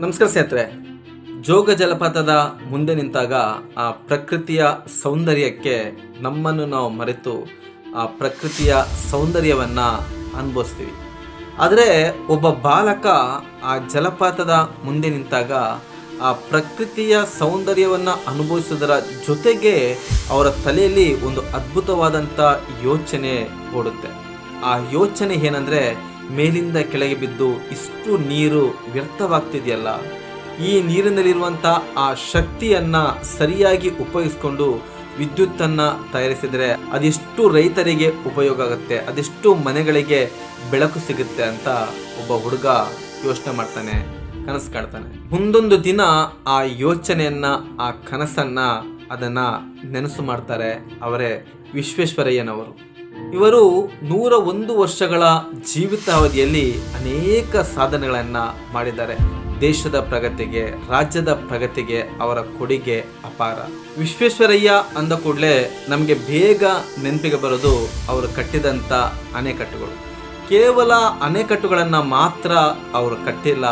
ನಮಸ್ಕಾರ ಸ್ನೇಹಿತರೆ. ಜೋಗ ಜಲಪಾತದ ಮುಂದೆ ನಿಂತಾಗ ಆ ಪ್ರಕೃತಿಯ ಸೌಂದರ್ಯಕ್ಕೆ ನಮ್ಮನ್ನು ನಾವು ಮರೆತು ಆ ಪ್ರಕೃತಿಯ ಸೌಂದರ್ಯವನ್ನು ಅನುಭವಿಸ್ತೀವಿ. ಆದರೆ ಒಬ್ಬ ಬಾಲಕ ಆ ಜಲಪಾತದ ಮುಂದೆ ನಿಂತಾಗ ಆ ಪ್ರಕೃತಿಯ ಸೌಂದರ್ಯವನ್ನು ಅನುಭವಿಸೋದರ ಜೊತೆಗೆ ಅವರ ತಲೆಯಲ್ಲಿ ಒಂದು ಅದ್ಭುತವಾದಂಥ ಯೋಚನೆ ಓಡುತ್ತೆ. ಆ ಯೋಚನೆ ಏನಂದ್ರೆ ಮೇಲಿಂದ ಕೆಳಗೆ ಬಿದ್ದು ಇಷ್ಟು ನೀರು ವ್ಯರ್ಥವಾಗ್ತಿದೆಯಲ್ಲ? ಈ ನೀರಿನಲ್ಲಿರುವಂಥ ಆ ಶಕ್ತಿಯನ್ನ ಸರಿಯಾಗಿ ಉಪಯೋಗಿಸ್ಕೊಂಡು ವಿದ್ಯುತ್ತನ್ನು ತಯಾರಿಸಿದರೆ ಅದೆಷ್ಟು ರೈತರಿಗೆ ಉಪಯೋಗ ಆಗುತ್ತೆ, ಅದೆಷ್ಟು ಮನೆಗಳಿಗೆ ಬೆಳಕು ಸಿಗುತ್ತೆ ಅಂತ ಒಬ್ಬ ಹುಡುಗ ಯೋಚನೆ ಮಾಡ್ತಾನೆ, ಕನಸು ಕಾಣ್ತಾನೆ ಮುಂದೊಂದು ದಿನ ಆ ಯೋಚನೆಯನ್ನು, ಆ ಕನಸನ್ನ ಅದನ್ನ ನೆನಸು ಮಾಡ್ತಾರೆ ಅವರೇ ವಿಶ್ವೇಶ್ವರಯ್ಯನವರು. ಇವರು ನೂರ ಒಂದು ವರ್ಷಗಳ ಜೀವಿತಾವಧಿಯಲ್ಲಿ ಅನೇಕ ಸಾಧನೆಗಳನ್ನು ಮಾಡಿದ್ದಾರೆ. ದೇಶದ ಪ್ರಗತಿಗೆ, ರಾಜ್ಯದ ಪ್ರಗತಿಗೆ ಅವರ ಕೊಡುಗೆ ಅಪಾರ. ವಿಶ್ವೇಶ್ವರಯ್ಯ ಅಂದ ಕೂಡಲೇ ನಮಗೆ ಬೇಗ ನೆನಪಿಗೆ ಬರೋದು ಅವರು ಕಟ್ಟಿದಂಥ ಅಣೆಕಟ್ಟುಗಳು. ಕೇವಲ ಅಣೆಕಟ್ಟುಗಳನ್ನು ಮಾತ್ರ ಅವರು ಕಟ್ಟಿಲ್ಲ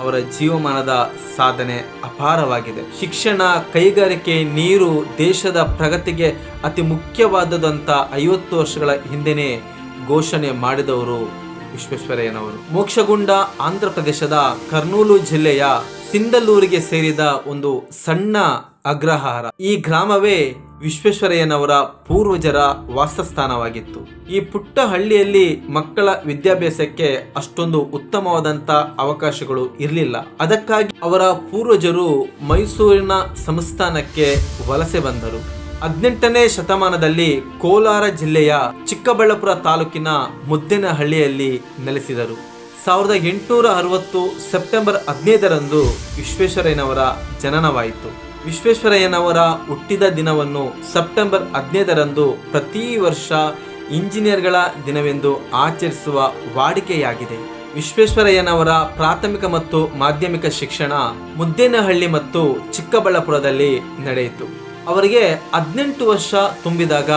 ಅವರ ಜೀವಮಾನದ ಸಾಧನೆ ಅಪಾರವಾಗಿದೆ. ಶಿಕ್ಷಣ, ಕೈಗಾರಿಕೆ, ನೀರು ದೇಶದ ಪ್ರಗತಿಗೆ ಅತಿ ಮುಖ್ಯವಾದದಂತ ಐವತ್ತು ವರ್ಷಗಳ ಹಿಂದೆನೇ ಘೋಷಣೆ ಮಾಡಿದವರು ವಿಶ್ವೇಶ್ವರಯ್ಯನವರು. ಮೋಕ್ಷಗುಂಡ, ಆಂಧ್ರ ಪ್ರದೇಶದ ಕರ್ನೂಲು ಜಿಲ್ಲೆಯ ಸಿಂದಲ್ಲೂರಿಗೆ ಸೇರಿದ ಒಂದು ಸಣ್ಣ ಅಗ್ರಹಾರ. ಈ ಗ್ರಾಮವೇ ವಿಶ್ವೇಶ್ವರಯ್ಯನವರ ಪೂರ್ವಜರ ವಾಸಸ್ಥಾನವಾಗಿತ್ತು. ಈ ಪುಟ್ಟ ಹಳ್ಳಿಯಲ್ಲಿ ಮಕ್ಕಳ ವಿದ್ಯಾಭ್ಯಾಸಕ್ಕೆ ಅಷ್ಟೊಂದು ಉತ್ತಮವಾದಂತ ಅವಕಾಶಗಳು ಇರಲಿಲ್ಲ. ಅದಕ್ಕಾಗಿ ಅವರ ಪೂರ್ವಜರು ಮೈಸೂರಿನ ಸಂಸ್ಥಾನಕ್ಕೆ ವಲಸೆ ಬಂದರು. ಹದಿನೆಂಟನೇ ಶತಮಾನದಲ್ಲಿ ಕೋಲಾರ ಜಿಲ್ಲೆಯ ಚಿಕ್ಕಬಳ್ಳಾಪುರ ತಾಲೂಕಿನ ಮುದ್ದೇನಹಳ್ಳಿಯಲ್ಲಿ ನೆಲೆಸಿದರು. ಸಾವಿರದ ಎಂಟುನೂರ ಅರವತ್ತು ಸೆಪ್ಟೆಂಬರ್ ಹದಿನೈದರಂದು ವಿಶ್ವೇಶ್ವರಯ್ಯನವರ ಜನನವಾಯಿತು. ವಿಶ್ವೇಶ್ವರಯ್ಯನವರ ಹುಟ್ಟಿದ ದಿನವನ್ನು ಸೆಪ್ಟೆಂಬರ್ ಹದಿನೈದರಂದು ಪ್ರತಿ ವರ್ಷ ಇಂಜಿನಿಯರ್ಗಳ ದಿನವೆಂದು ಆಚರಿಸುವ ವಾಡಿಕೆಯಾಗಿದೆ. ವಿಶ್ವೇಶ್ವರಯ್ಯನವರ ಪ್ರಾಥಮಿಕ ಮತ್ತು ಮಾಧ್ಯಮಿಕ ಶಿಕ್ಷಣ ಮುದ್ದೇನಹಳ್ಳಿ ಮತ್ತು ಚಿಕ್ಕಬಳ್ಳಾಪುರದಲ್ಲಿ ನಡೆಯಿತು. ಅವರಿಗೆ ಹದಿನೆಂಟು ವರ್ಷ ತುಂಬಿದಾಗ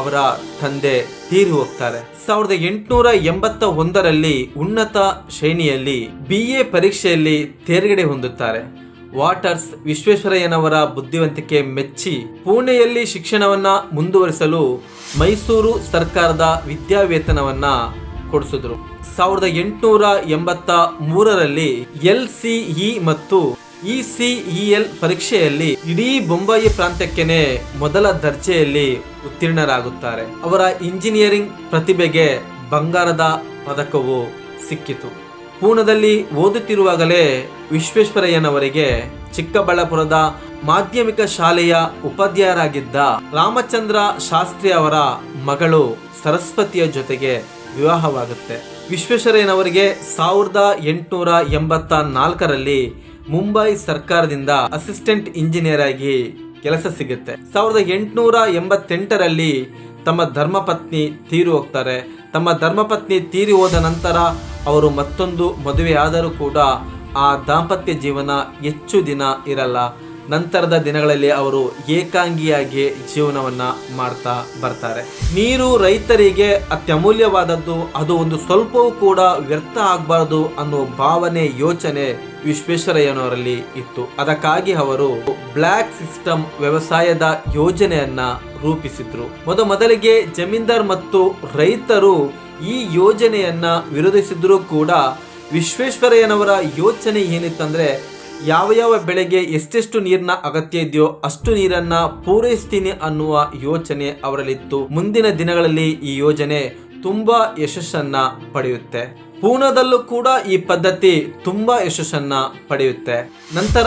ಅವರ ತಂದೆ ತೀರಿ ಹೋಗ್ತಾರೆ. ಸಾವಿರದ ಎಂಟುನೂರ ಎಂಬತ್ತ ಒಂದರಲ್ಲಿ ಉನ್ನತ ಶ್ರೇಣಿಯಲ್ಲಿ ಬಿ ಎ ಪರೀಕ್ಷೆಯಲ್ಲಿ ತೇರ್ಗಡೆ ಹೊಂದುತ್ತಾರೆ. ವಾಟರ್ಸ್ ವಿಶ್ವೇಶ್ವರಯ್ಯನವರ ಬುದ್ಧಿವಂತಿಕೆ ಮೆಚ್ಚಿ ಪುಣೆಯಲ್ಲಿ ಶಿಕ್ಷಣವನ್ನ ಮುಂದುವರಿಸಲು ಮೈಸೂರು ಸರ್ಕಾರದ ವಿದ್ಯಾವೇತನವನ್ನ ಕೊಡಿಸಿದ್ರು. ಸಾವಿರದ ಎಂಟುನೂರ ಎಂಬತ್ತ ಮೂರರಲ್ಲಿ ಎಲ್ ಸಿಇ ಮತ್ತು ಇಸಿಇಎಲ್ ಪರೀಕ್ಷೆಯಲ್ಲಿ ಇಡೀ ಬೊಂಬಾಯಿ ಪ್ರಾಂತ್ಯಕ್ಕೆನೆ ಮೊದಲ ದರ್ಜೆಯಲ್ಲಿ ಉತ್ತೀರ್ಣರಾಗುತ್ತಾರೆ. ಅವರ ಇಂಜಿನಿಯರಿಂಗ್ ಪ್ರತಿಭೆಗೆ ಬಂಗಾರದ ಪದಕವು ಸಿಕ್ಕಿತು. ಪೂರ್ಣದಲ್ಲಿ ಓದುತ್ತಿರುವಾಗಲೇ ವಿಶ್ವೇಶ್ವರಯ್ಯನವರಿಗೆ ಚಿಕ್ಕಬಳ್ಳಾಪುರದ ಮಾಧ್ಯಮಿಕ ಶಾಲೆಯ ಉಪಾಧ್ಯಾಯರಾಗಿದ್ದ ರಾಮಚಂದ್ರ ಶಾಸ್ತ್ರಿ ಅವರ ಮಗಳು ಸರಸ್ವತಿಯ ಜೊತೆಗೆ ವಿವಾಹವಾಗುತ್ತೆ. ವಿಶ್ವೇಶ್ವರಯ್ಯನವರಿಗೆ ಸಾವಿರದ ಎಂಟುನೂರ ಎಂಬತ್ತ ನಾಲ್ಕರಲ್ಲಿ ಮುಂಬೈ ಸರ್ಕಾರದಿಂದ ಅಸಿಸ್ಟೆಂಟ್ ಇಂಜಿನಿಯರ್ ಆಗಿ ಕೆಲಸ ಸಿಗುತ್ತೆ. ಸಾವಿರದ ಎಂಟುನೂರ ಎಂಬತ್ತೆಂಟರಲ್ಲಿ ತಮ್ಮ ಧರ್ಮಪತ್ನಿ ತೀರಿ ಹೋಗ್ತಾರೆ. ತಮ್ಮ ಧರ್ಮಪತ್ನಿ ತೀರಿ ಹೋದ ನಂತರ ಅವರು ಮತ್ತೊಂದು ಮದುವೆಯಾದರೂ ಕೂಡ ಆ ದಾಂಪತ್ಯ ಜೀವನ ಹೆಚ್ಚು ದಿನ ಇರಲ್ಲ. ನಂತರದ ದಿನಗಳಲ್ಲಿ ಅವರು ಏಕಾಂಗಿಯಾಗಿ ಜೀವನವನ್ನು ಮಾಡ್ತಾ ಬರ್ತಾರೆ. ನೀರು ರೈತರಿಗೆ ಅತ್ಯಮೂಲ್ಯವಾದದ್ದು, ಅದು ಒಂದು ಸ್ವಲ್ಪವೂ ಕೂಡ ವ್ಯರ್ಥ ಆಗಬಾರದು ಅನ್ನೋ ಭಾವನೆ, ಯೋಚನೆ ವಿಶ್ವೇಶ್ವರಯ್ಯನವರಲ್ಲಿ ಇತ್ತು. ಅದಕ್ಕಾಗಿ ಅವರು ಬ್ಲ್ಯಾಕ್ ಸಿಸ್ಟಮ್ ವ್ಯವಸಾಯದ ಯೋಜನೆಯನ್ನ ರೂಪಿಸಿದ್ರು. ಮೊದ ಮೊದಲಿಗೆ ಜಮೀನ್ದಾರ್ ಮತ್ತು ರೈತರು ಈ ಯೋಜನೆಯನ್ನ ವಿರೋಧಿಸಿದ್ರು ಕೂಡ ವಿಶ್ವೇಶ್ವರಯ್ಯನವರ ಯೋಚನೆ ಏನಿತ್ತಂದ್ರೆ, ಯಾವ ಯಾವ ಬೆಳೆಗೆ ಎಷ್ಟೆಷ್ಟು ನೀರಿನ ಅಗತ್ಯ ಇದೆಯೋ ಅಷ್ಟು ನೀರನ್ನ ಪೂರೈಸ್ತೀನಿ ಅನ್ನುವ ಯೋಚನೆ ಅವರಲ್ಲಿತ್ತು. ಮುಂದಿನ ದಿನಗಳಲ್ಲಿ ಈ ಯೋಜನೆ ತುಂಬಾ ಯಶಸ್ಸನ್ನ ಪಡೆಯುತ್ತೆ. ಪೂನಾದಲ್ಲೂ ಕೂಡ ಈ ಪದ್ಧತಿ ತುಂಬಾ ಯಶಸ್ಸನ್ನ ಪಡೆಯುತ್ತೆ. ನಂತರ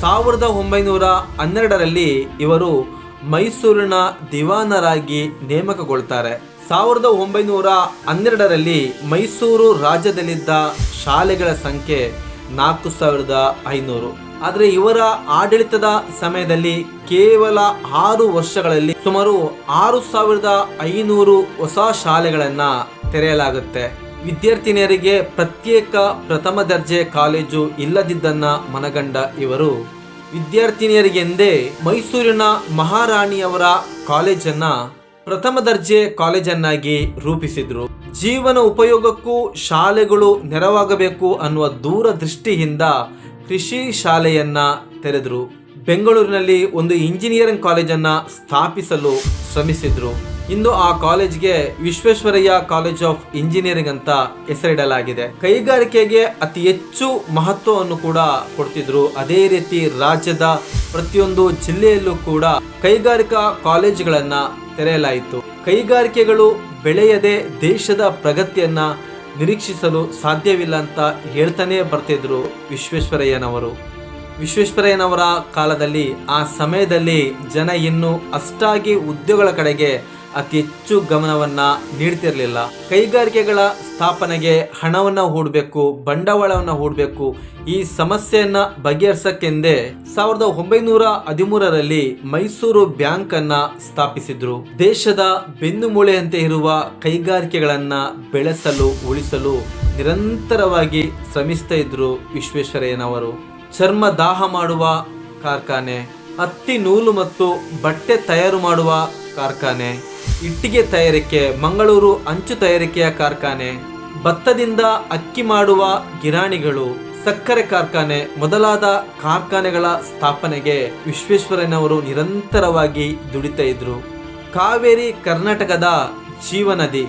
ಸಾವಿರದ ಒಂಬೈನೂರ ಹನ್ನೆರಡರಲ್ಲಿ ಇವರು ಮೈಸೂರಿನ ದಿವಾನರಾಗಿ ನೇಮಕಗೊಳ್ತಾರೆ. ಸಾವಿರದ ಒಂಬೈನೂರ ಹನ್ನೆರಡರಲ್ಲಿ ಮೈಸೂರು ರಾಜ್ಯದಲ್ಲಿದ್ದ ಶಾಲೆಗಳ ಸಂಖ್ಯೆ ನಾಲ್ಕು ಸಾವಿರದ ಐನೂರು. ಆದರೆ ಇವರ ಆಡಳಿತದ ಸಮಯದಲ್ಲಿ ಕೇವಲ ಆರು ವರ್ಷಗಳಲ್ಲಿ ಸುಮಾರು ಆರು ಸಾವಿರದ ಐನೂರು ಹೊಸ ಶಾಲೆಗಳನ್ನು ತೆರೆಯಲಾಗುತ್ತೆ. ವಿದ್ಯಾರ್ಥಿನಿಯರಿಗೆ ಪ್ರತ್ಯೇಕ ಪ್ರಥಮ ದರ್ಜೆ ಕಾಲೇಜು ಇಲ್ಲದಿದ್ದನ್ನ ಮನಗಂಡ ಇವರು. ವಿದ್ಯಾರ್ಥಿನಿಯರಿಗೆಂದೇ ಮೈಸೂರಿನ ಮಹಾರಾಣಿಯವರ ಕಾಲೇಜನ್ನ ಪ್ರಥಮ ದರ್ಜೆ ಕಾಲೇಜನ್ನಾಗಿ ರೂಪಿಸಿದ್ರು. ಜೀವನ ಉಪಯೋಗಕ್ಕೂ ಶಾಲೆಗಳು ನೆರವಾಗಬೇಕು ಅನ್ನುವ ದೂರದೃಷ್ಟಿಯಿಂದ ಕೃಷಿ ಶಾಲೆಯನ್ನ ತೆರೆದ್ರು. ಬೆಂಗಳೂರಿನಲ್ಲಿ ಒಂದು ಇಂಜಿನಿಯರಿಂಗ್ ಕಾಲೇಜನ್ನ ಸ್ಥಾಪಿಸಲು ಶ್ರಮಿಸಿದ್ರು. ಇಂದು ಆ ಕಾಲೇಜ್ಗೆ ವಿಶ್ವೇಶ್ವರಯ್ಯ ಕಾಲೇಜ್ ಆಫ್ ಇಂಜಿನಿಯರಿಂಗ್ ಅಂತ ಹೆಸರಿಡಲಾಗಿದೆ. ಕೈಗಾರಿಕೆಗೆ ಅತಿ ಹೆಚ್ಚು ಮಹತ್ವವನ್ನು ಕೂಡ ಕೊಡ್ತಿದ್ರು. ಅದೇ ರೀತಿ ರಾಜ್ಯದ ಪ್ರತಿಯೊಂದು ಜಿಲ್ಲೆಯಲ್ಲೂ ಕೂಡ ಕೈಗಾರಿಕಾ ಕಾಲೇಜುಗಳನ್ನ ತೆರೆಯಲಾಯಿತು. ಕೈಗಾರಿಕೆಗಳು ಬೆಳೆಯದೆ ದೇಶದ ಪ್ರಗತಿಯನ್ನ ನಿರೀಕ್ಷಿಸಲು ಸಾಧ್ಯವಿಲ್ಲ ಅಂತ ಹೇಳ್ತಾನೆ ಬರ್ತಿದ್ರು ವಿಶ್ವೇಶ್ವರಯ್ಯನವರು. ವಿಶ್ವೇಶ್ವರಯ್ಯನವರ ಕಾಲದಲ್ಲಿ ಆ ಸಮಯದಲ್ಲಿ ಜನ ಇನ್ನೂ ಅಷ್ಟಾಗಿ ಉದ್ಯೋಗಗಳ ಕಡೆಗೆ ಅತಿ ಹೆಚ್ಚು ಗಮನವನ್ನ ನೀಡ್ತಿರಲಿಲ್ಲ. ಕೈಗಾರಿಕೆಗಳ ಸ್ಥಾಪನೆಗೆ ಹಣವನ್ನ ಹೂಡಬೇಕು, ಬಂಡವಾಳವನ್ನ ಹೂಡಬೇಕು, ಈ ಸಮಸ್ಯೆಯನ್ನ ಬಗೆಹರಿಸಕ್ಕೆಂದೇ ಸಾವಿರದ ಒಂಬೈನೂರ ಹದಿಮೂರರಲ್ಲಿ ಮೈಸೂರು ಬ್ಯಾಂಕ್ ಅನ್ನ ಸ್ಥಾಪಿಸಿದ್ರು. ದೇಶದ ಬೆನ್ನುಮೂಳೆಯಂತೆ ಇರುವ ಕೈಗಾರಿಕೆಗಳನ್ನ ಬೆಳೆಸಲು, ಉಳಿಸಲು ನಿರಂತರವಾಗಿ ಶ್ರಮಿಸ್ತಾ ಇದ್ರು ವಿಶ್ವೇಶ್ವರಯ್ಯನವರು. ಚರ್ಮ ದಾಹ ಮಾಡುವ ಕಾರ್ಖಾನೆ ಹತ್ತಿ ನೂಲು ಮತ್ತು ಬಟ್ಟೆ ತಯಾರು ಮಾಡುವ ಕಾರ್ಖಾನೆ ಇಟ್ಟಿಗೆ ತಯಾರಿಕೆ, ಮಂಗಳೂರು ಅಂಚು ತಯಾರಿಕೆಯ ಕಾರ್ಖಾನೆ, ಭತ್ತದಿಂದ ಅಕ್ಕಿ ಮಾಡುವ ಗಿರಾಣಿಗಳು, ಸಕ್ಕರೆ ಕಾರ್ಖಾನೆ ಮೊದಲಾದ ಕಾರ್ಖಾನೆಗಳ ಸ್ಥಾಪನೆಗೆ ವಿಶ್ವೇಶ್ವರಯ್ಯನವರು ನಿರಂತರವಾಗಿ ದುಡಿತಾ ಇದ್ರು. ಕಾವೇರಿ ಕರ್ನಾಟಕದ ಜೀವನದಿ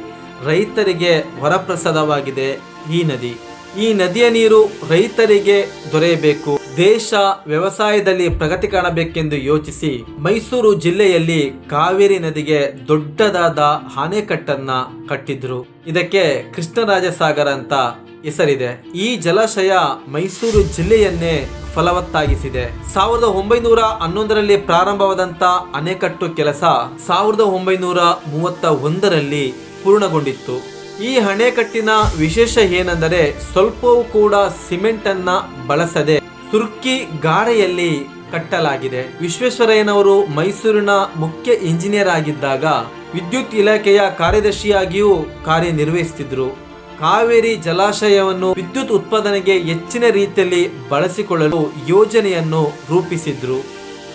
ರೈತರಿಗೆ ವರಪ್ರಸಾದವಾಗಿದೆ ಈ ನದಿ. ಈ ನದಿಯ ನೀರು ರೈತರಿಗೆ ದೊರೆಯಬೇಕು. ದೇಶ ವ್ಯವಸಾಯದಲ್ಲಿ ಪ್ರಗತಿ ಕಾಣಬೇಕೆಂದು ಯೋಚಿಸಿ ಮೈಸೂರು ಜಿಲ್ಲೆಯಲ್ಲಿ ಕಾವೇರಿ ನದಿಗೆ ದೊಡ್ಡದಾದ ಆಣೆಕಟ್ಟನ್ನ ಕಟ್ಟಿದ್ರು. ಇದಕ್ಕೆ ಕೃಷ್ಣರಾಜಸಾಗರ ಅಂತ ಹೆಸರಿದೆ. ಈ ಜಲಾಶಯ ಮೈಸೂರು ಜಿಲ್ಲೆಯನ್ನೇ ಫಲವತ್ತಾಗಿಸಿದೆ. ಸಾವಿರದ ಒಂಬೈನೂರ ಹನ್ನೊಂದರಲ್ಲಿ ಪ್ರಾರಂಭವಾದಂತ ಅಣೆಕಟ್ಟು ಕೆಲಸ ಸಾವಿರದ ಒಂಬೈನೂರ ಮೂವತ್ತ ಒಂದರಲ್ಲಿ ಪೂರ್ಣಗೊಂಡಿತ್ತು. ಈ ಅಣೆಕಟ್ಟಿನ ವಿಶೇಷ ಏನೆಂದರೆ ಸ್ವಲ್ಪವೂ ಕೂಡ ಸಿಮೆಂಟ್ ಅನ್ನ ಬಳಸದೆ ತುರ್ಕಿ ಗಾರೆಯಲ್ಲಿ ಕಟ್ಟಲಾಗಿದೆ. ವಿಶ್ವೇಶ್ವರಯ್ಯನವರು ಮೈಸೂರಿನ ಮುಖ್ಯ ಇಂಜಿನಿಯರ್ ಆಗಿದ್ದಾಗ ವಿದ್ಯುತ್ ಇಲಾಖೆಯ ಕಾರ್ಯದರ್ಶಿಯಾಗಿಯೂ ಕಾರ್ಯನಿರ್ವಹಿಸುತ್ತಿದ್ದರು ಕಾವೇರಿ ಜಲಾಶಯವನ್ನು ವಿದ್ಯುತ್ ಉತ್ಪಾದನೆಗೆ ಹೆಚ್ಚಿನ ರೀತಿಯಲ್ಲಿ ಬಳಸಿಕೊಳ್ಳಲು ಯೋಜನೆಯನ್ನು ರೂಪಿಸಿದ್ರು.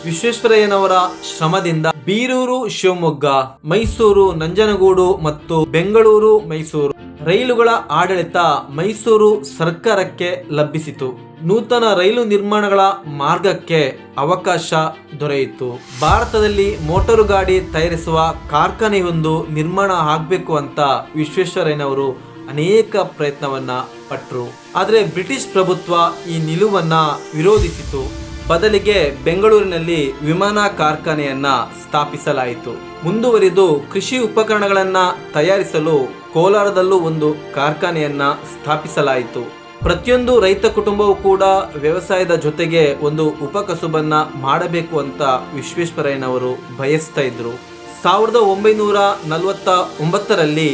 ವಿಶ್ವೇಶ್ವರಯ್ಯನವರ ಶ್ರಮದಿಂದ ಬೀರೂರು, ಶಿವಮೊಗ್ಗ, ಮೈಸೂರು, ನಂಜನಗೂಡು ಮತ್ತು ಬೆಂಗಳೂರು, ಮೈಸೂರು ರೈಲುಗಳ ಆಡಳಿತ ಮೈಸೂರು ಸರ್ಕಾರಕ್ಕೆ ಲಭಿಸಿತು ನೂತನ ರೈಲು ನಿರ್ಮಾಣಗಳ ಮಾರ್ಗಕ್ಕೆ ಅವಕಾಶ ದೊರೆಯಿತು. ಭಾರತದಲ್ಲಿ ಮೋಟಾರು ಗಾಡಿ ತಯಾರಿಸುವ ಕಾರ್ಖಾನೆಯೊಂದು ನಿರ್ಮಾಣ ಆಗಬೇಕು ಅಂತ ವಿಶ್ವೇಶ್ವರಯ್ಯನವರು ಅನೇಕ ಪ್ರಯತ್ನವನ್ನ ಪಟ್ಟರು ಆದರೆ ಬ್ರಿಟಿಷ್ ಪ್ರಭುತ್ವ ಈ ನಿಲುವನ್ನ ವಿರೋಧಿಸಿತು. ಬದಲಿಗೆ ಬೆಂಗಳೂರಿನಲ್ಲಿ ವಿಮಾನ ಕಾರ್ಖಾನೆಯನ್ನ ಸ್ಥಾಪಿಸಲಾಯಿತು. ಮುಂದುವರಿದು ಕೃಷಿ ಉಪಕರಣಗಳನ್ನ ತಯಾರಿಸಲು ಕೋಲಾರದಲ್ಲೂ ಒಂದು ಕಾರ್ಖಾನೆಯನ್ನ ಸ್ಥಾಪಿಸಲಾಯಿತು. ಪ್ರತಿಯೊಂದು ರೈತ ಕುಟುಂಬವೂ ಕೂಡ ವ್ಯವಸಾಯದ ಜೊತೆಗೆ ಒಂದು ಉಪಕಸುಬನ್ನ ಮಾಡಬೇಕು ಅಂತ ವಿಶ್ವೇಶ್ವರಯ್ಯನವರು ಬಯಸ್ತಾ ಇದ್ರು. ಸಾವಿರದ ಒಂಬೈನೂರ ನಲವತ್ತ ಒಂಬತ್ತರಲ್ಲಿ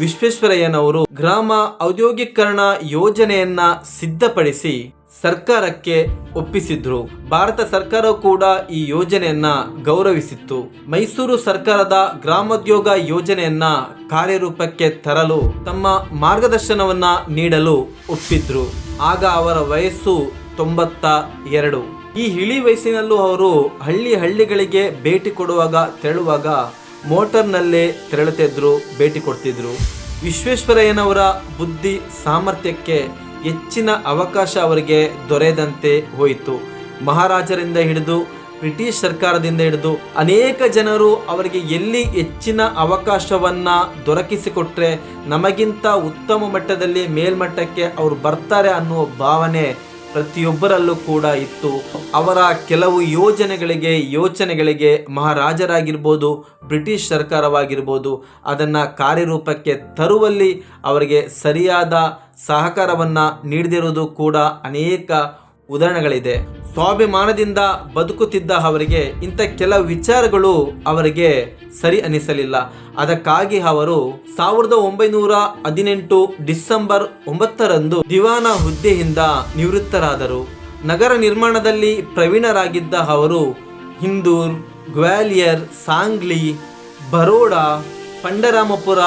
ವಿಶ್ವೇಶ್ವರಯ್ಯನವರು ಗ್ರಾಮ ಔದ್ಯೋಗೀಕರಣ ಯೋಜನೆಯನ್ನ ಸಿದ್ಧಪಡಿಸಿ ಸರ್ಕಾರಕ್ಕೆ ಒಪ್ಪಿಸಿದ್ರು. ಭಾರತ ಸರ್ಕಾರ ಕೂಡ ಈ ಯೋಜನೆಯನ್ನ ಗೌರವಿಸಿತ್ತು. ಮೈಸೂರು ಸರ್ಕಾರದ ಗ್ರಾಮೋದ್ಯೋಗ ಯೋಜನೆಯನ್ನ ಕಾರ್ಯರೂಪಕ್ಕೆ ತರಲು ತಮ್ಮ ಮಾರ್ಗದರ್ಶನವನ್ನ ನೀಡಲು ಒಪ್ಪಿದ್ರು. ಆಗ ಅವರ ವಯಸ್ಸು ತೊಂಬತ್ತ ಎರಡು. ಈ ಇಳಿ ವಯಸ್ಸಿನಲ್ಲೂ ಅವರು ಹಳ್ಳಿ ಹಳ್ಳಿಗಳಿಗೆ ಭೇಟಿ ಕೊಡುವಾಗ ತೆರಳುವಾಗ ಮೋಟರ್ನಲ್ಲೇ ತೆರಳುತ್ತಿದ್ರು, ಭೇಟಿ ಕೊಡ್ತಿದ್ರು. ವಿಶ್ವೇಶ್ವರಯ್ಯನವರ ಬುದ್ಧಿ ಸಾಮರ್ಥ್ಯಕ್ಕೆ ಹೆಚ್ಚಿನ ಅವಕಾಶ ಅವರಿಗೆ ದೊರೆದಂತೆ ಹೋಯಿತು. ಮಹಾರಾಜರಿಂದ ಹಿಡಿದು ಬ್ರಿಟಿಷ್ ಸರ್ಕಾರದಿಂದ ಹಿಡಿದು ಅನೇಕ ಜನರು ಅವರಿಗೆ ಎಲ್ಲಿ ಹೆಚ್ಚಿನ ಅವಕಾಶವನ್ನ ದೊರಕಿಸಿಕೊಟ್ರೆ ನಮಗಿಂತ ಉತ್ತಮ ಮಟ್ಟದಲ್ಲಿ ಮೇಲ್ಮಟ್ಟಕ್ಕೆ ಅವರು ಬರ್ತಾರೆ ಅನ್ನುವ ಭಾವನೆ ಪ್ರತಿಯೊಬ್ಬರಲ್ಲೂ ಕೂಡ ಇತ್ತು. ಅವರ ಕೆಲವು ಯೋಜನೆಗಳಿಗೆ ಯೋಚನೆಗಳಿಗೆ ಮಹಾರಾಜರಾಗಿರ್ಬೋದು, ಬ್ರಿಟಿಷ್ ಸರ್ಕಾರವಾಗಿರ್ಬೋದು, ಅದನ್ನು ಕಾರ್ಯರೂಪಕ್ಕೆ ತರುವಲ್ಲಿ ಅವರಿಗೆ ಸರಿಯಾದ ಸಹಕಾರವನ್ನು ನೀಡದಿರುವುದು ಕೂಡ ಅನೇಕ ಉದಾಹರಣೆಗಳಿದೆ. ಸ್ವಾಭಿಮಾನದಿಂದ ಬದುಕುತ್ತಿದ್ದ ಅವರಿಗೆ ಇಂಥ ಕೆಲ ವಿಚಾರಗಳು ಅವರಿಗೆ ಸರಿ ಅನಿಸಲಿಲ್ಲ. ಅದಕ್ಕಾಗಿ ಅವರು ಸಾವಿರದ ಒಂಬೈನೂರ ಹದಿನೆಂಟು ಡಿಸೆಂಬರ್ ಒಂಬತ್ತರಂದು ದಿವಾನ ಹುದ್ದೆಯಿಂದ ನಿವೃತ್ತರಾದರು. ನಗರ ನಿರ್ಮಾಣದಲ್ಲಿ ಪ್ರವೀಣರಾಗಿದ್ದ ಅವರು ಹಿಂದೂರ್, ಗ್ವಾಲಿಯರ್, ಸಾಂಗ್ಲಿ, ಬರೋಡಾ ಪಂಡರಾಮಪುರ,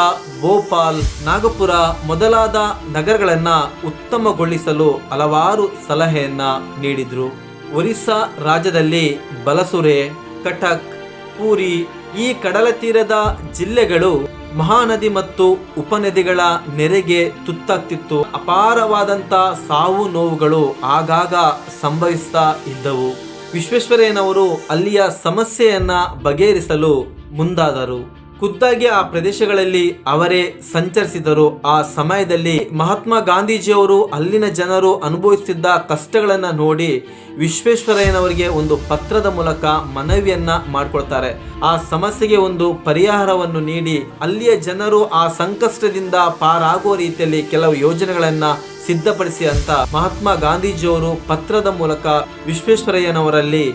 ಭೋಪಾಲ್, ನಾಗಪುರ ಮೊದಲಾದ ನಗರಗಳನ್ನು ಉತ್ತಮಗೊಳಿಸಲು ಹಲವಾರು ಸಲಹೆಯನ್ನ ನೀಡಿದ್ರು. ಒರಿಸ್ಸಾ ರಾಜ್ಯದಲ್ಲಿ ಬಲಸುರೆ, ಕಟಕ್, ಪೂರಿ ಈ ಕಡಲ ತೀರದ ಜಿಲ್ಲೆಗಳು ಮಹಾನದಿ ಮತ್ತು ಉಪನದಿಗಳ ನೆರೆಗೆ ತುತ್ತಾಗ್ತಿತ್ತು. ಅಪಾರವಾದಂತ ಸಾವು ನೋವುಗಳು ಆಗಾಗ ಸಂಭವಿಸ್ತಾ ಇದ್ದವು. ವಿಶ್ವೇಶ್ವರಯ್ಯನವರು ಅಲ್ಲಿಯ ಸಮಸ್ಯೆಯನ್ನ ಬಗೆಹರಿಸಲು ಮುಂದಾದರು. ಖುದ್ದಾಗಿ ಆ ಪ್ರದೇಶಗಳಲ್ಲಿ ಅವರೇ ಸಂಚರಿಸಿದರು. ಆ ಸಮಯದಲ್ಲಿ ಮಹಾತ್ಮ ಗಾಂಧೀಜಿಯವರು ಅಲ್ಲಿನ ಜನರು ಅನುಭವಿಸುತ್ತಿದ್ದ ಕಷ್ಟಗಳನ್ನು ನೋಡಿ ವಿಶ್ವೇಶ್ವರಯ್ಯನವರಿಗೆ ಒಂದು ಪತ್ರದ ಮೂಲಕ ಮನವಿಯನ್ನ ಮಾಡಿಕೊಳ್ತಾರೆ. ಆ ಸಮಸ್ಯೆಗೆ ಒಂದು ಪರಿಹಾರವನ್ನು ನೀಡಿ ಅಲ್ಲಿಯ ಜನರು ಆ ಸಂಕಷ್ಟದಿಂದ ಪಾರಾಗುವ ರೀತಿಯಲ್ಲಿ ಕೆಲವು ಯೋಜನೆಗಳನ್ನ ಸಿದ್ಧಪಡಿಸಿ ಅಂತ ಮಹಾತ್ಮ ಗಾಂಧೀಜಿಯವರು ಪತ್ರದ ಮೂಲಕ ವಿಶ್ವೇಶ್ವರಯ್ಯನವರಲ್ಲಿ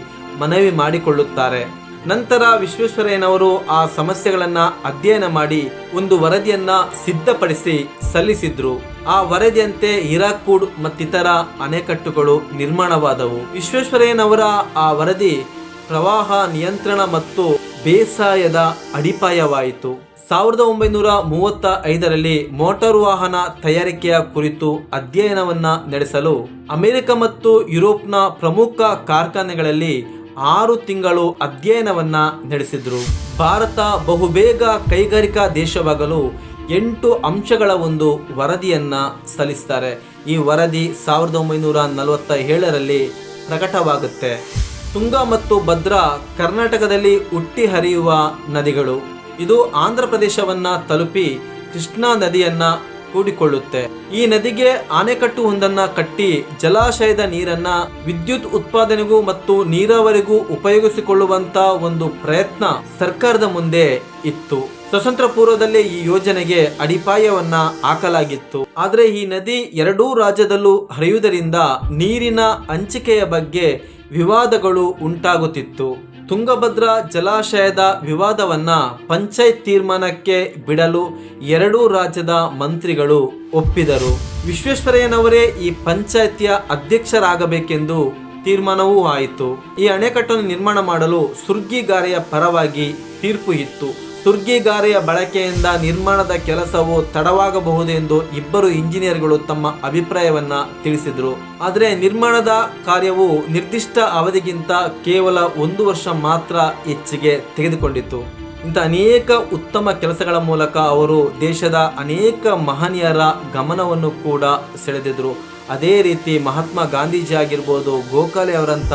ಮನವಿ ಮಾಡಿಕೊಳ್ಳುತ್ತಾರೆ. ನಂತರ ವಿಶ್ವೇಶ್ವರಯ್ಯನವರು ಆ ಸಮಸ್ಯೆಗಳನ್ನ ಅಧ್ಯಯನ ಮಾಡಿ ಒಂದು ವರದಿಯನ್ನ ಸಿದ್ಧಪಡಿಸಿ ಸಲ್ಲಿಸಿದ್ರು. ಆ ವರದಿಯಂತೆ ಹಿರಾಕೂಡ್ ಮತ್ತಿತರ ಅಣೆಕಟ್ಟುಗಳು ನಿರ್ಮಾಣವಾದವು. ವಿಶ್ವೇಶ್ವರಯ್ಯನವರ ಆ ವರದಿ ಪ್ರವಾಹ ನಿಯಂತ್ರಣ ಮತ್ತು ಬೇಸಾಯದ ಅಡಿಪಾಯವಾಯಿತು. ಸಾವಿರದ ಒಂಬೈನೂರ ಮೂವತ್ತ ಐದರಲ್ಲಿ ಮೋಟಾರ್ ವಾಹನ ತಯಾರಿಕೆಯ ಕುರಿತು ಅಧ್ಯಯನವನ್ನ ನಡೆಸಲು ಅಮೆರಿಕ ಮತ್ತು ಯುರೋಪ್ನ ಪ್ರಮುಖ ಕಾರ್ಖಾನೆಗಳಲ್ಲಿ ಆರು ತಿಂಗಳು ಅಧ್ಯಯನವನ್ನ ನಡೆಸಿದ್ರು. ಭಾರತ ಬಹುಬೇಗ ಕೈಗಾರಿಕಾ ದೇಶವಾಗಲು ಎಂಟು ಅಂಶಗಳ ಒಂದು ವರದಿಯನ್ನ ಸಲ್ಲಿಸ್ತಾರೆ. ಈ ವರದಿ ಸಾವಿರದ ಒಂಬೈನೂರ ನಲವತ್ತ ಏಳರಲ್ಲಿ ಪ್ರಕಟವಾಗುತ್ತೆ. ತುಂಗಾ ಮತ್ತು ಭದ್ರಾ ಕರ್ನಾಟಕದಲ್ಲಿ ಹುಟ್ಟಿ ಹರಿಯುವ ನದಿಗಳು. ಇದು ಆಂಧ್ರ ಪ್ರದೇಶವನ್ನು ತಲುಪಿ ಕೃಷ್ಣಾ ನದಿಯನ್ನ ಕೂಡಿಕೊಳ್ಳುತ್ತೆ. ಈ ನದಿಗೆ ಆಣೆಕಟ್ಟು ಒಂದನ್ನ ಕಟ್ಟಿ ಜಲಾಶಯದ ನೀರನ್ನ ವಿದ್ಯುತ್ ಉತ್ಪಾದನೆಗೂ ಮತ್ತು ನೀರಾವರಿಗೂ ಉಪಯೋಗಿಸಿಕೊಳ್ಳುವಂತ ಒಂದು ಪ್ರಯತ್ನ ಸರ್ಕಾರದ ಮುಂದೆ ಇತ್ತು. ಸ್ವತಂತ್ರ ಪೂರ್ವದಲ್ಲಿ ಈ ಯೋಜನೆಗೆ ಅಡಿಪಾಯವನ್ನ ಹಾಕಲಾಗಿತ್ತು. ಆದರೆ ಈ ನದಿ ಎರಡೂ ರಾಜ್ಯದಲ್ಲೂ ಹರಿಯುವುದರಿಂದ ನೀರಿನ ಹಂಚಿಕೆಯ ಬಗ್ಗೆ ವಿವಾದಗಳು ಉಂಟಾಗುತ್ತಿತ್ತು. ತುಂಗಭದ್ರಾ ಜಲಾಶಯದ ವಿವಾದವನ್ನ ಪಂಚಾಯತ್ ತೀರ್ಮಾನಕ್ಕೆ ಬಿಡಲು ಎರಡೂ ರಾಜ್ಯದ ಮಂತ್ರಿಗಳು ಒಪ್ಪಿದರು. ವಿಶ್ವೇಶ್ವರಯ್ಯನವರೇ ಈ ಪಂಚಾಯತಿಯ ಅಧ್ಯಕ್ಷರಾಗಬೇಕೆಂದು ತೀರ್ಮಾನವೂ ಆಯಿತು. ಈ ಅಣೆಕಟ್ಟನ್ನು ನಿರ್ಮಾಣ ಮಾಡಲು ಸುರ್ಗಿಗಾರೆಯ ಪರವಾಗಿ ತೀರ್ಪು ಇತ್ತು. ಸುರ್ಗಿಗಾರೆಯ ಬಳಕೆಯಿಂದ ನಿರ್ಮಾಣದ ಕೆಲಸವು ತಡವಾಗಬಹುದು ಎಂದು ಇಬ್ಬರು ಇಂಜಿನಿಯರ್ಗಳು ತಮ್ಮ ಅಭಿಪ್ರಾಯವನ್ನ ತಿಳಿಸಿದರು. ಆದರೆ ನಿರ್ಮಾಣದ ಕಾರ್ಯವು ನಿರ್ದಿಷ್ಟ ಅವಧಿಗಿಂತ ಕೇವಲ ಒಂದು ವರ್ಷ ಮಾತ್ರ ಹೆಚ್ಚಿಗೆ ತೆಗೆದುಕೊಂಡಿತ್ತು. ಇಂಥ ಅನೇಕ ಉತ್ತಮ ಕೆಲಸಗಳ ಮೂಲಕ ಅವರು ದೇಶದ ಅನೇಕ ಮಹನೀಯರ ಗಮನವನ್ನು ಕೂಡ ಸೆಳೆದಿದ್ರು. ಅದೇ ರೀತಿ ಮಹಾತ್ಮ ಗಾಂಧೀಜಿ ಆಗಿರ್ಬೋದು ಗೋಖಲೆ ಅವರಂಥ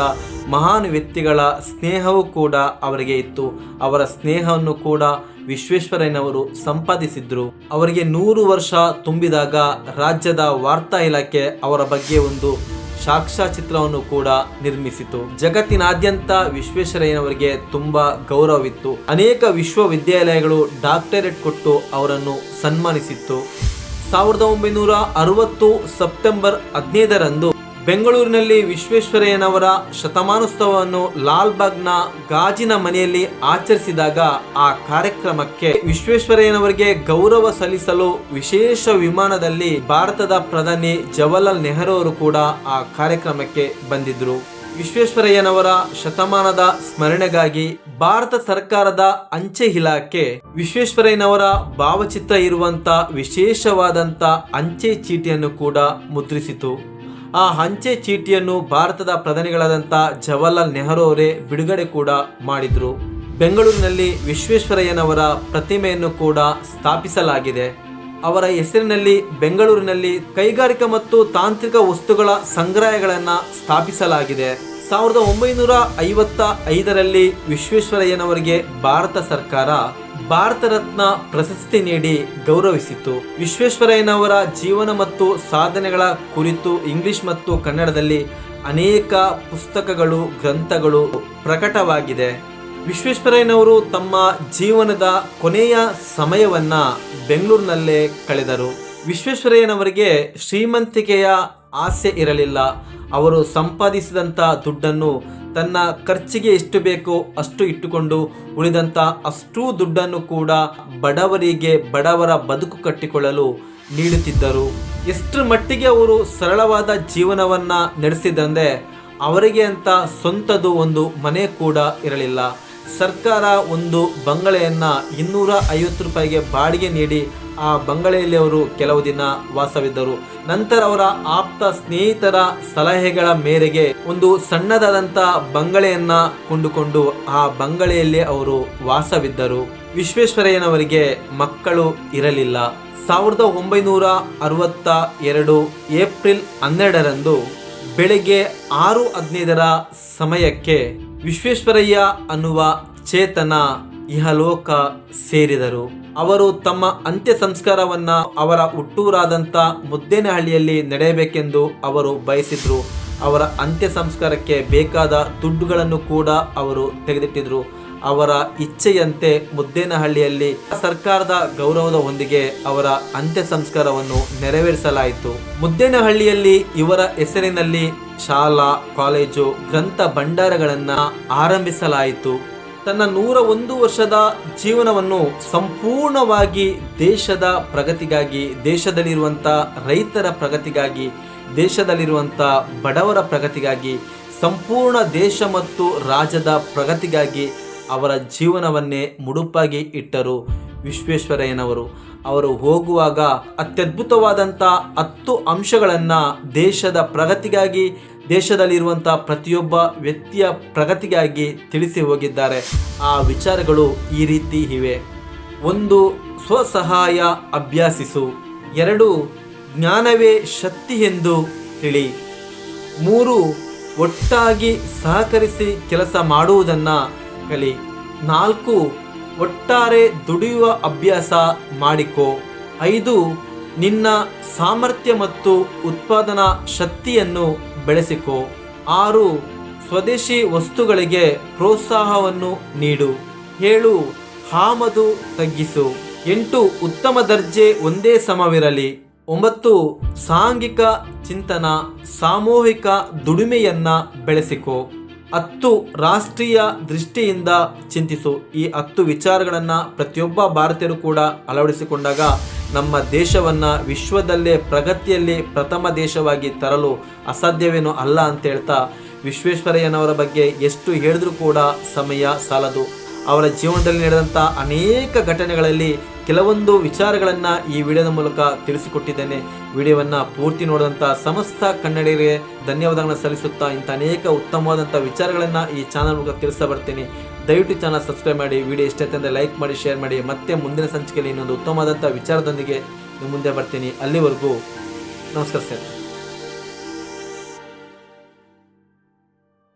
ಮಹಾನ್ ವ್ಯಕ್ತಿಗಳ ಸ್ನೇಹವೂ ಕೂಡ ಅವರಿಗೆ ಇತ್ತು. ಅವರ ಸ್ನೇಹವನ್ನು ಕೂಡ ವಿಶ್ವೇಶ್ವರಯ್ಯನವರು ಸಂಪಾದಿಸಿದ್ರು. ಅವರಿಗೆ ನೂರು ವರ್ಷ ತುಂಬಿದಾಗ ರಾಜ್ಯದ ವಾರ್ತಾ ಇಲಾಖೆ ಅವರ ಬಗ್ಗೆ ಒಂದು ಸಾಕ್ಷ್ಯಚಿತ್ರವನ್ನು ಕೂಡ ನಿರ್ಮಿಸಿತು. ಜಗತ್ತಿನಾದ್ಯಂತ ವಿಶ್ವೇಶ್ವರಯ್ಯನವರಿಗೆ ತುಂಬಾ ಗೌರವವಿತ್ತು. ಅನೇಕ ವಿಶ್ವವಿದ್ಯಾಲಯಗಳು ಡಾಕ್ಟರೇಟ್ ಕೊಟ್ಟು ಅವರನ್ನು ಸನ್ಮಾನಿಸಿತ್ತು. ಸಾವಿರದ ಒಂಬೈನೂರ ಅರವತ್ತು ಸೆಪ್ಟೆಂಬರ್ ಹದಿನೈದರಂದು ಬೆಂಗಳೂರಿನಲ್ಲಿ ವಿಶ್ವೇಶ್ವರಯ್ಯನವರ ಶತಮಾನೋತ್ಸವವನ್ನು ಲಾಲ್ಬಾಗ್ನ ಗಾಜಿನ ಮನೆಯಲ್ಲಿ ಆಚರಿಸಿದಾಗ ಆ ಕಾರ್ಯಕ್ರಮಕ್ಕೆ ವಿಶ್ವೇಶ್ವರಯ್ಯನವರಿಗೆ ಗೌರವ ಸಲ್ಲಿಸಲು ವಿಶೇಷ ವಿಮಾನದಲ್ಲಿ ಭಾರತದ ಪ್ರಧಾನಿ ಜವಾಹರ್ಲಾಲ್ ನೆಹರು ಅವರು ಕೂಡ ಆ ಕಾರ್ಯಕ್ರಮಕ್ಕೆ ಬಂದಿದ್ರು ವಿಶ್ವೇಶ್ವರಯ್ಯನವರ ಶತಮಾನದ ಸ್ಮರಣೆಗಾಗಿ ಭಾರತ ಸರ್ಕಾರದ ಅಂಚೆ ಇಲಾಖೆ ವಿಶ್ವೇಶ್ವರಯ್ಯನವರ ಭಾವಚಿತ್ರ ಇರುವಂತ ವಿಶೇಷವಾದಂತ ಅಂಚೆ ಚೀಟಿಯನ್ನು ಕೂಡ ಮುದ್ರಿಸಿತು. ಆ ಅಂಚೆ ಚೀಟಿಯನ್ನು ಭಾರತದ ಪ್ರಧಾನಿಗಳಾದಂಥ ಜವಾಹರ್ಲಾಲ್ ನೆಹರು ಅವರೇ ಬಿಡುಗಡೆ ಕೂಡ ಮಾಡಿದರು. ಬೆಂಗಳೂರಿನಲ್ಲಿ ವಿಶ್ವೇಶ್ವರಯ್ಯನವರ ಪ್ರತಿಮೆಯನ್ನು ಕೂಡ ಸ್ಥಾಪಿಸಲಾಗಿದೆ. ಅವರ ಹೆಸರಿನಲ್ಲಿ ಬೆಂಗಳೂರಿನಲ್ಲಿ ಕೈಗಾರಿಕಾ ಮತ್ತು ತಾಂತ್ರಿಕ ವಸ್ತುಗಳ ಸಂಗ್ರಹಗಳನ್ನು ಸ್ಥಾಪಿಸಲಾಗಿದೆ. ಸಾವಿರದ ಒಂಬೈನೂರ ಐವತ್ತ ಐದರಲ್ಲಿ ವಿಶ್ವೇಶ್ವರಯ್ಯನವರಿಗೆ ಭಾರತ ಸರ್ಕಾರ ಭಾರತ ರತ್ನ ಪ್ರಶಸ್ತಿ ನೀಡಿ ಗೌರವಿಸಿತು. ವಿಶ್ವೇಶ್ವರಯ್ಯನವರ ಜೀವನ ಮತ್ತು ಸಾಧನೆಗಳ ಕುರಿತು ಇಂಗ್ಲಿಷ್ ಮತ್ತು ಕನ್ನಡದಲ್ಲಿ ಅನೇಕ ಪುಸ್ತಕಗಳು, ಗ್ರಂಥಗಳು ಪ್ರಕಟವಾಗಿದೆ. ವಿಶ್ವೇಶ್ವರಯ್ಯನವರು ತಮ್ಮ ಜೀವನದ ಕೊನೆಯ ಸಮಯವನ್ನ ಬೆಂಗಳೂರಿನಲ್ಲೇ ಕಳೆದರು. ವಿಶ್ವೇಶ್ವರಯ್ಯನವರಿಗೆ ಶ್ರೀಮಂತಿಕೆಯ ಆಸೆ ಇರಲಿಲ್ಲ. ಅವರು ಸಂಪಾದಿಸಿದಂಥ ದುಡ್ಡನ್ನು ತನ್ನ ಖರ್ಚಿಗೆ ಎಷ್ಟು ಬೇಕೋ ಅಷ್ಟು ಇಟ್ಟುಕೊಂಡು ಉಳಿದಂಥ ಅಷ್ಟೂ ದುಡ್ಡನ್ನು ಕೂಡ ಬಡವರಿಗೆ ಬಡವರ ಬದುಕು ಕಟ್ಟಿಕೊಳ್ಳಲು ನೀಡುತ್ತಿದ್ದರು. ಎಷ್ಟರ ಮಟ್ಟಿಗೆ ಅವರು ಸರಳವಾದ ಜೀವನವನ್ನು ನಡೆಸಿದಂದ್ರೆ ಅವರಿಗೆ ಅಂತ ಸ್ವಂತದ್ದು ಒಂದು ಮನೆ ಕೂಡ ಇರಲಿಲ್ಲ. ಸರ್ಕಾರ ಒಂದು ಬಂಗಲೆಯನ್ನ ಇನ್ನೂರ ಐವತ್ತು ರೂಪಾಯಿಗೆ ಬಾಡಿಗೆ ನೀಡಿ ಆ ಬಂಗಲೆಯಲ್ಲಿ ಅವರು ಕೆಲವು ದಿನ ವಾಸವಿದ್ದರು. ನಂತರ ಅವರ ಆಪ್ತ ಸ್ನೇಹಿತರ ಸಲಹೆಗಳ ಮೇರೆಗೆ ಒಂದು ಸಣ್ಣದಾದಂಥ ಬಂಗಲೆಯನ್ನ ಕೊಂಡುಕೊಂಡು ಆ ಬಂಗಲೆಯಲ್ಲಿ ಅವರು ವಾಸವಿದ್ದರು. ವಿಶ್ವೇಶ್ವರಯ್ಯನವರಿಗೆ ಮಕ್ಕಳು ಇರಲಿಲ್ಲ. ಸಾವಿರದ ಒಂಬೈನೂರ ಅರವತ್ತ ಎರಡು ಏಪ್ರಿಲ್ ಹನ್ನೆರಡರಂದು ಬೆಳಗ್ಗೆ ಆರು ಹದಿನೈದರ ಸಮಯಕ್ಕೆ ವಿಶ್ವೇಶ್ವರಯ್ಯ ಅನ್ನುವ ಚೇತನ ಇಹಲೋಕ ಸೇರಿದರು. ಅವರು ತಮ್ಮ ಅಂತ್ಯ ಸಂಸ್ಕಾರವನ್ನ ಅವರ ಹುಟ್ಟೂರಾದಂಥ ಮುದ್ದೇನಹಳ್ಳಿಯಲ್ಲಿ ನಡೆಯಬೇಕೆಂದು ಅವರು ಬಯಸಿದ್ರು. ಅವರ ಅಂತ್ಯ ಸಂಸ್ಕಾರಕ್ಕೆ ಬೇಕಾದ ದುಡ್ಡುಗಳನ್ನು ಕೂಡ ಅವರು ತೆಗೆದಿಟ್ಟಿದ್ರು. ಅವರ ಇಚ್ಛೆಯಂತೆ ಮುದ್ದೇನಹಳ್ಳಿಯಲ್ಲಿ ಸರ್ಕಾರದ ಗೌರವದೊಂದಿಗೆ ಅವರ ಅಂತ್ಯ ಸಂಸ್ಕಾರವನ್ನು ನೆರವೇರಿಸಲಾಯಿತು. ಮುದ್ದೇನಹಳ್ಳಿಯಲ್ಲಿ ಇವರ ಹೆಸರಿನಲ್ಲಿ ಶಾಲಾ, ಕಾಲೇಜು, ಗ್ರಂಥ ಭಂಡಾರಗಳನ್ನು ಆರಂಭಿಸಲಾಯಿತು. ತನ್ನ ನೂರ ಒಂದು ವರ್ಷದ ಜೀವನವನ್ನು ಸಂಪೂರ್ಣವಾಗಿ ದೇಶದ ಪ್ರಗತಿಗಾಗಿ ದೇಶದಲ್ಲಿರುವಂಥ ರೈತರ ಪ್ರಗತಿಗಾಗಿ ದೇಶದಲ್ಲಿರುವಂಥ ಬಡವರ ಪ್ರಗತಿಗಾಗಿ, ಸಂಪೂರ್ಣ ದೇಶ ಮತ್ತು ರಾಜ್ಯದ ಪ್ರಗತಿಗಾಗಿ ಅವರ ಜೀವನವನ್ನೇ ಮುಡುಪಾಗಿ ಇಟ್ಟರು ವಿಶ್ವೇಶ್ವರಯ್ಯನವರು. ಅವರು ಹೋಗುವಾಗ ಅತ್ಯದ್ಭುತವಾದಂಥ ಹತ್ತು ಅಂಶಗಳನ್ನು ದೇಶದ ಪ್ರಗತಿಗಾಗಿ, ದೇಶದಲ್ಲಿರುವಂಥ ಪ್ರತಿಯೊಬ್ಬ ವ್ಯಕ್ತಿಯ ಪ್ರಗತಿಗಾಗಿ ತಿಳಿಸಿ ಹೋಗಿದ್ದಾರೆ. ಆ ವಿಚಾರಗಳು ಈ ರೀತಿ ಇವೆ. ಒಂದು, ಸ್ವಸಹಾಯ ಅಭ್ಯಾಸಿಸು. ಎರಡು, ಜ್ಞಾನವೇ ಶಕ್ತಿ ಎಂದು ತಿಳಿ. ಮೂರು, ಒಟ್ಟಾಗಿ ಸಹಕರಿಸಿ ಕೆಲಸ ಮಾಡುವುದನ್ನು ಕಲಿ, ನಾಲ್ಕು ಒಟ್ಟಾರೆ ದುಡಿಯುವ ಅಭ್ಯಾಸ ಮಾಡಿಕೊ. ಐದು, ನಿನ್ನ ಸಾಮರ್ಥ್ಯ ಮತ್ತು ಉತ್ಪಾದನಾ ಶಕ್ತಿಯನ್ನು ಬೆಳೆಸಿಕೊ. ಆರು, ಸ್ವದೇಶಿ ವಸ್ತುಗಳಿಗೆ ಪ್ರೋತ್ಸಾಹವನ್ನು ನೀಡು. ಏಳು, ಹಾಮದು ತಗ್ಗಿಸು. ಎಂಟು, ಉತ್ತಮ ದರ್ಜೆ ಒಂದೇ ಸಮವಿರಲಿ. ಒಂಬತ್ತು, ಸಾಂಘಿಕ ಚಿಂತನ, ಸಾಮೂಹಿಕ ದುಡಿಮೆಯನ್ನ ಬೆಳೆಸಿಕೊ. ಹತ್ತು ರಾಷ್ಟ್ರೀಯ ದೃಷ್ಟಿಯಿಂದ ಚಿಂತಿಸು. ಈ ಹತ್ತು ವಿಚಾರಗಳನ್ನು ಪ್ರತಿಯೊಬ್ಬ ಭಾರತೀಯರು ಕೂಡ ಅಳವಡಿಸಿಕೊಂಡಾಗ ನಮ್ಮ ದೇಶವನ್ನು ವಿಶ್ವದಲ್ಲೇ ಪ್ರಗತಿಯಲ್ಲಿ ಪ್ರಥಮ ದೇಶವಾಗಿ ತರಲು ಅಸಾಧ್ಯವೇನೂ ಅಲ್ಲ ಅಂತ ಹೇಳ್ತಾ ವಿಶ್ವೇಶ್ವರಯ್ಯನವರ ಬಗ್ಗೆ ಎಷ್ಟು ಹೇಳಿದ್ರೂ ಕೂಡ ಸಮಯ ಸಾಲದು. ಅವರ ಜೀವನದಲ್ಲಿ ನಡೆದಂಥ ಅನೇಕ ಘಟನೆಗಳಲ್ಲಿ ಕೆಲವೊಂದು ವಿಚಾರಗಳನ್ನು ಈ ವಿಡಿಯೋದ ಮೂಲಕ ತಿಳಿಸಿಕೊಟ್ಟಿದ್ದೇನೆ. ವಿಡಿಯೋವನ್ನು ಪೂರ್ತಿ ನೋಡಿದಂಥ ಸಮಸ್ತ ಕನ್ನಡಿಗರಿಗೆ ಧನ್ಯವಾದಗಳನ್ನು ಸಲ್ಲಿಸುತ್ತಾ ಇಂಥ ಅನೇಕ ಉತ್ತಮವಾದಂಥ ವಿಚಾರಗಳನ್ನು ಈ ಚಾನಲ್ ಮೂಲಕ ತಿಳಿಸ್ತಾ ಬರ್ತೀನಿ. ದಯವಿಟ್ಟು ಚಾನಲ್ ಸಬ್ಸ್ಕ್ರೈಬ್ ಮಾಡಿ, ವಿಡಿಯೋ ಇಷ್ಟ ಆಯ್ತು ಅಂದರೆ ಲೈಕ್ ಮಾಡಿ, ಶೇರ್ ಮಾಡಿ, ಮತ್ತೆ ಮುಂದಿನ ಸಂಚಿಕೆಯಲ್ಲಿ ಇನ್ನೊಂದು ಉತ್ತಮವಾದಂಥ ವಿಚಾರದೊಂದಿಗೆ ಮುಂದೆ ಬರ್ತೀನಿ. ಅಲ್ಲಿವರೆಗೂ ನಮಸ್ಕಾರ ಸರ್.